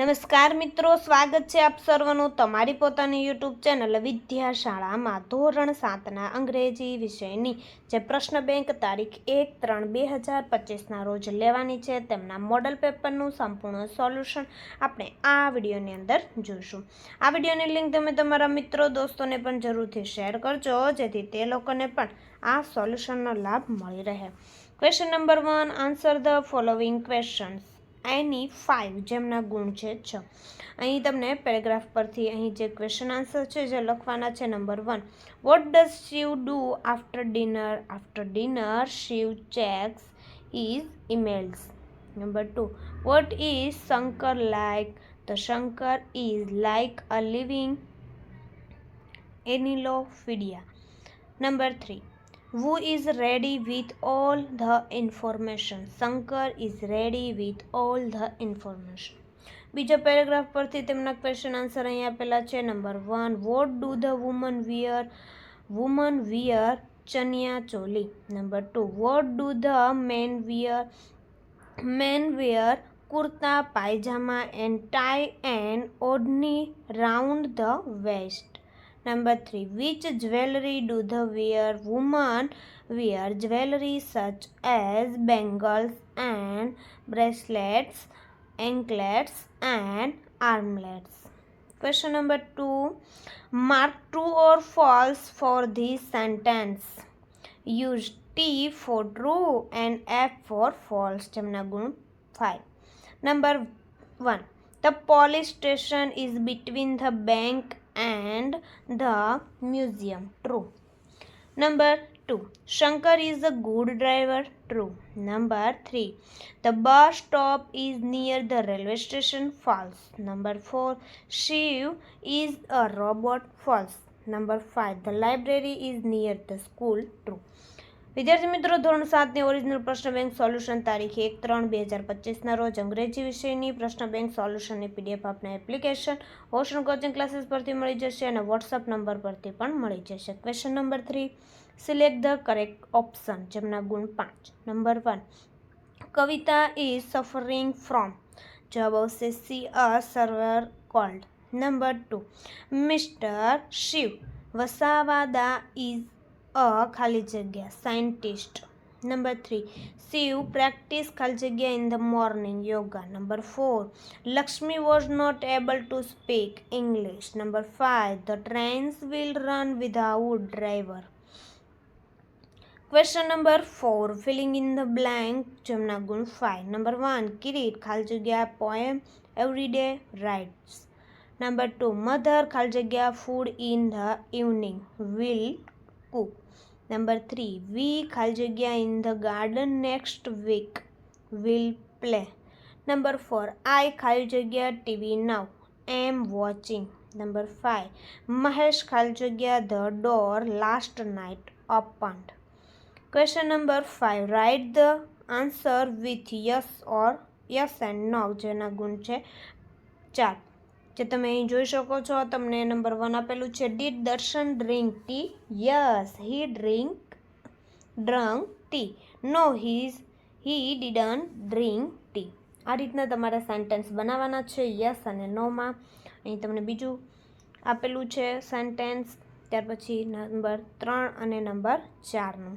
નમસ્કાર મિત્રો સ્વાગત છે આપ સર્વનું તમારી પોતાની યુટ્યુબ ચેનલ વિદ્યાશાળામાં ધોરણ સાતના અંગ્રેજી વિષયની જે પ્રશ્ન બેંક તારીખ એક ત્રણ બે હજાર પચીસના રોજ લેવાની છે તેમના મોડલ પેપરનું સંપૂર્ણ સોલ્યુશન આપણે આ વિડીયોની અંદર જોઈશું આ વિડીયોની લિંક તમે તમારા મિત્રો દોસ્તોને પણ જરૂરથી શેર કરજો જેથી તે લોકોને પણ આ સોલ્યુશનનો લાભ મળી રહે question number one answer the following questions એની ફાઇવ જેમના ગુણ છે છ અહીં તમને પેરેગ્રાફ પરથી અહીં જે ક્વેશ્ચન આન્સર છે જે લખવાના છે number one what does Shiv do after dinner after dinner Shiv checks is emails number two what is Shankar like તો Shankar is like a living ફિડિયા number three who is ready with all the information Shankar is ready with all the information બીજા paragraph પરથી તેમના question answer અહીં આપેલા છે number one what do the women wear women wear chaniya choli number two vote do the men wear men wear kurta pyjama and tie and ઓઢની round the waist Number 3. Which jewelry do the wear Woman wear? Jewelry such as bangles and bracelets, anklets and armlets. Question number 2. Mark true or false for this sentence. Use T for true and F for false. 5. Number 1. The police station is between the bank and the museum. True. Number 2. Shankar is a good driver. True. Number 3. The bus stop is near the railway station. False. Number 4. Shiv is a robot. False. Number 5. The library is near the school. True. વિદ્યાર્થી મિત્રો ધોરણ સાતની original પ્રશ્ન bank solution તારીખ એક ત્રણ બે હજાર પચીસના રોજ અંગ્રેજી વિષયની પ્રશ્ન બેંક સોલ્યુશનની પીડીએફ આપના એપ્લિકેશન ઓશન કોચિંગ ક્લાસીસ પરથી મળી જશે અને વોટ્સઅપ નંબર પરથી પણ મળી જશે question number three select the correct option જેમના ગુણ પાંચ number one Kavita is suffering from જવાબ આવશે C a severe cold number two mister Shiv Vasavada is a ખાલી જગ્યા scientist number three Shiv practice ખાલી જગ્યા in the morning yoga number four Lakshmi was not able to speak English number five the trains will run without driver question number four filling in the blank જેમના ગુણ five number one Kirit ખાલી જગ્યા poem every day writes number two mother ખાલી જગ્યા food in the evening will cook number three we ખાલી જગ્યા in the garden next week will play number four I ખાલી જગ્યા TV now am watching number five Mahesh ખાલી જગ્યા the door last night opened question number five write the answer with yes or yes and no જેના ગુણ છે ચાર જે તમે અહીં જોઈ શકો છો તમને નંબર વન આપેલું છે did Darshan drink tea yes he drink drunk tea no he's he didn't drink tea આ રીતના તમારા સેન્ટેન્સ બનાવવાના છે યસ અને નોમાં અહીં તમને બીજું આપેલું છે સેન્ટેન્સ ત્યાર પછી નંબર ત્રણ અને નંબર ચારનું